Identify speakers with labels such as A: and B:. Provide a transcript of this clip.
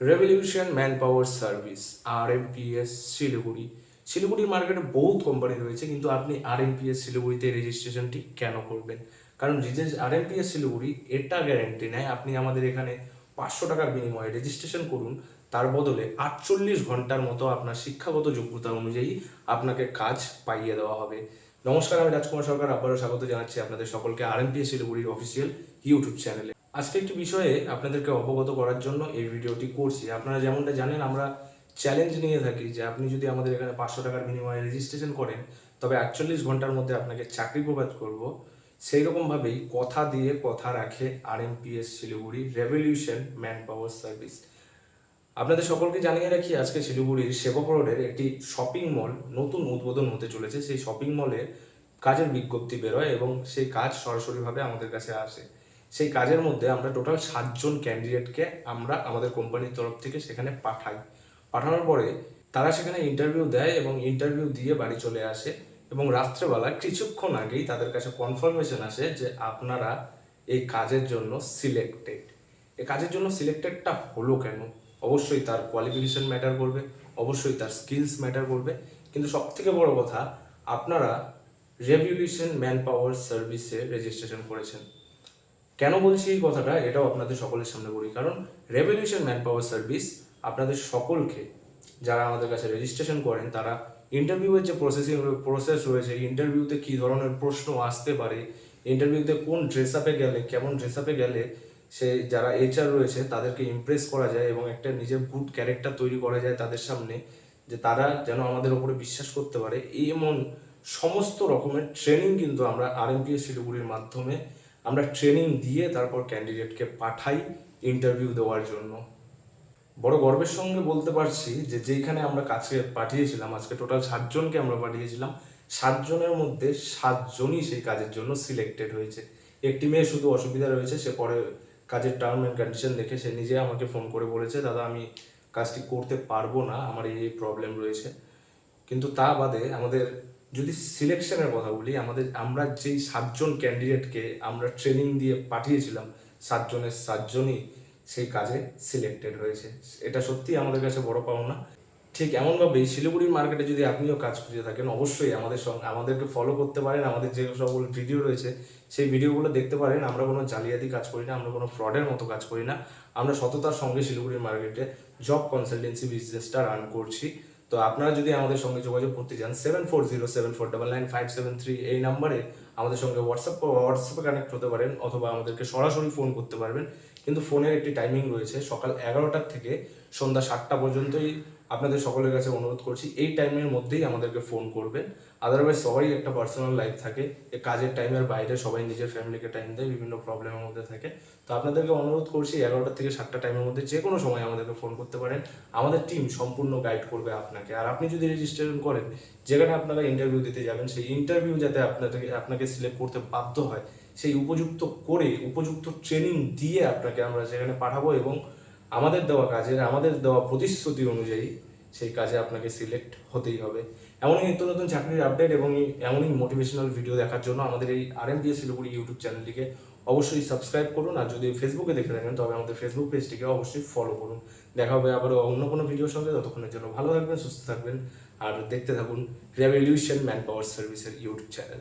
A: Revolution man power service R M P S Siliguri. শিলিগুড়ির মার্কেটে বহুত কোম্পানি রয়েছে, কিন্তু আপনি আর এম পি এস শিলিগুড়িতে রেজিস্ট্রেশনটি কেন করবেন? কারণ R M P S Siliguri এটা গ্যারেন্টি নেয়, আপনি আমাদের এখানে পাঁচশো টাকার বিনিময়ে রেজিস্ট্রেশন করুন, তার বদলে আটচল্লিশ ঘণ্টার মতো আপনার শিক্ষাগত যোগ্যতা অনুযায়ী আপনাকে কাজ পাইয়ে দেওয়া হবে। নমস্কার, আমি রাজকুমার সরকার, আবারও স্বাগত জানাচ্ছি আপনাদের সকলকে আর এম পি এস শিলিগুড়ির অফিসিয়াল ইউটিউব চ্যানেলে আজকে একটি বিষয়ে আপনাদেরকে অবগত করার জন্য এই ভিডিওটি করছি। আপনারা যেমনটা জানেন, আমরা চ্যালেঞ্জ নিয়ে থাকি যে আপনি যদি আমাদের এখানে পাঁচশো টাকার বিনিময়ে রেজিস্ট্রেশন করেন, তবে আটচল্লিশ ঘণ্টার মধ্যে আপনাকে চাকরি প্রদান করব। সেই রকমভাবেই কথা দিয়ে কথা রাখে R M P S Siliguri revolution manpower service আপনাদের সকলকে জানিয়ে রাখি, আজকে শিলিগুড়ির সেবক রোডের একটি শপিং মল নতুন উদ্বোধন হতে চলেছে। সেই শপিং মলে কাজের বিজ্ঞপ্তি বেরোয় এবং সেই কাজ সরাসরিভাবে আমাদের কাছে আসে। সেই কাজের মধ্যে আমরা টোটাল সাতজন ক্যান্ডিডেটকে আমরা আমাদের কোম্পানির তরফ থেকে সেখানে পাঠাই। পাঠানোর পরে তারা সেখানে ইন্টারভিউ দেয় এবং ইন্টারভিউ দিয়ে বাড়ি চলে আসে এবং রাত্রেবেলা কিছুক্ষণ আগেই তাদের কাছে কনফার্মেশন আসে যে আপনারা এই কাজের জন্য সিলেক্টেড এই কাজের জন্য সিলেক্টেডটা হলো কেন? অবশ্যই তার কোয়ালিফিকেশন ম্যাটার করবে, অবশ্যই তার স্কিলস ম্যাটার করবে। কিন্তু সব থেকে বড় কথা, আপনারা রেভলিউশন ম্যান পাওয়ার সার্ভিসে রেজিস্ট্রেশন করেছেন। কেন বলছি এই কথাটা? এটাও আপনাদের সকলের সামনে বলি। কারণ রেভলিউশন ম্যান পাওয়ার সার্ভিস আপনাদের সকলকে, যারা আমাদের কাছে রেজিস্ট্রেশন করেন, তারা ইন্টারভিউয়ের যে প্রসেসিং প্রসেস রয়েছে ইন্টারভিউতে কী ধরনের প্রশ্ন আসতে পারে ইন্টারভিউতে কোন ড্রেস আপে গেলে, কেমন ড্রেস আপে গেলে সে যারা এইচআর রয়েছে, তাদেরকে ইমপ্রেস করা যায় এবং একটা নিজের গুড ক্যারেক্টার তৈরি করা যায় তাদের সামনে, যে তারা যেন আমাদের ওপরে বিশ্বাস করতে পারে। এমন সমস্ত রকমের ট্রেনিং কিন্তু আমরা আর এম শিলিগুড়ির মাধ্যমে আমরা ট্রেনিং দিয়ে তারপর ক্যান্ডিডেটকে পাঠাই ইন্টারভিউ দেওয়ার জন্য। বড় গর্বের সঙ্গে বলতে পারছি যে যেইখানে আমরা কাছে পাঠিয়েছিলাম, আজকে টোটাল সাতজনকে আমরা পাঠিয়েছিলাম সাতজনের মধ্যে সাতজনই সেই কাজের জন্য সিলেক্টেড হয়েছে। একটি মেয়ে শুধু অসুবিধা রয়েছে, সে পরে কাজের টার্ম অ্যান্ড কন্ডিশন দেখে সে নিজে আমাকে ফোন করে বলেছে, দাদা, আমি কাজটি করতে পারব না, আমার এই এই প্রবলেম রয়েছে। কিন্তু তা বাদে আমাদের যদি সিলেকশনের কথা বলি, আমাদের, আমরা যেই সাতজন ক্যান্ডিডেটকে আমরা ট্রেনিং দিয়ে পাঠিয়েছিলাম, সাতজনের সাতজনই সেই কাজে সিলেক্টেড হয়েছে। এটা সত্যি আমাদের কাছে বড় পাওনা। ঠিক এমনভাবেই শিলিগুড়ির মার্কেটে যদি আপনিও কাজ খুঁজে থাকেন, অবশ্যই আমাদের সঙ্গে, আমাদেরকে ফলো করতে পারেন। আমাদের যে সকল ভিডিও রয়েছে, সেই ভিডিওগুলো দেখতে পারেন। আমরা কোনো জালিয়াতি কাজ করি না, আমরা কোনো ফ্রডের মতো কাজ করি না। আমরা সততার সঙ্গে শিলিগুড়ির মার্কেটে জব কনসালটেন্সি বিজনেসটা রান করছি। তো আপনারা যদি আমাদের সঙ্গে যোগাযোগ করতে চান seven four zero seven four double nine five seven three এই নাম্বারে আমাদের সঙ্গে হোয়াটসঅ্যাপ হোয়াটসঅ্যাপে কানেক্ট হতে পারেন অথবা আমাদেরকে সরাসরি ফোন করতে পারবেন। কিন্তু ফোনের একটি টাইমিং রয়েছে সকাল এগারোটার থেকে সন্ধ্যা সাতটা পর্যন্তই। আপনাদের সকলের কাছে অনুরোধ করছি, এই টাইমের মধ্যেই আমাদেরকে ফোন করবেন। আদারওয়াইজ সবাই একটা পার্সোনাল লাইফ থাকে। কাজের টাইমের বাইরে সবাই নিজের ফ্যামিলিকে টাইম দেয়, বিভিন্ন প্রবলেমের মধ্যে থাকে। তো আপনাদেরকে অনুরোধ করছি, এগারোটা থেকে সাতটা টাইমের মধ্যে যে কোনো সময় আমাদেরকে ফোন করতে পারেন। আমাদের টিম সম্পূর্ণ গাইড করবে আপনাকে। আর আপনি যদি রেজিস্ট্রেশন করেন, যেখানে আপনারা ইন্টারভিউ দিতে যাবেন, সেই ইন্টারভিউ যাতে আপনাকে আপনাকে সিলেক্ট করতে বাধ্য হয়, সেই উপযুক্ত করে, উপযুক্ত ট্রেনিং দিয়ে আপনাকে আমরা সেখানে পাঠাবো এবং আমাদের দেওয়া কাজের, আমাদের দেওয়া প্রতিশ্রুতি অনুযায়ী সেই কাজে আপনাকে সিলেক্ট হতেই হবে। এমনই নিত্য নতুন চাকরির আপডেট এবং এমনই মোটিভেশনাল ভিডিও দেখার জন্য আমাদের এই আর এম শিলিগুড়ি ইউটিউব চ্যানেলটিকে অবশ্যই সাবস্ক্রাইব করুন আর যদি ফেসবুকে দেখে থাকেন, তবে আমাদের ফেসবুক পেজটিকে অবশ্যই ফলো করুন। দেখা হবে আবার অন্য কোনো ভিডিওর সঙ্গে। ততক্ষণের জন্য ভালো থাকবেন, সুস্থ থাকবেন, আর দেখতে থাকুন রেভলিউশন ম্যান পাওয়ার সার্ভিসের ইউটিউব চ্যানেল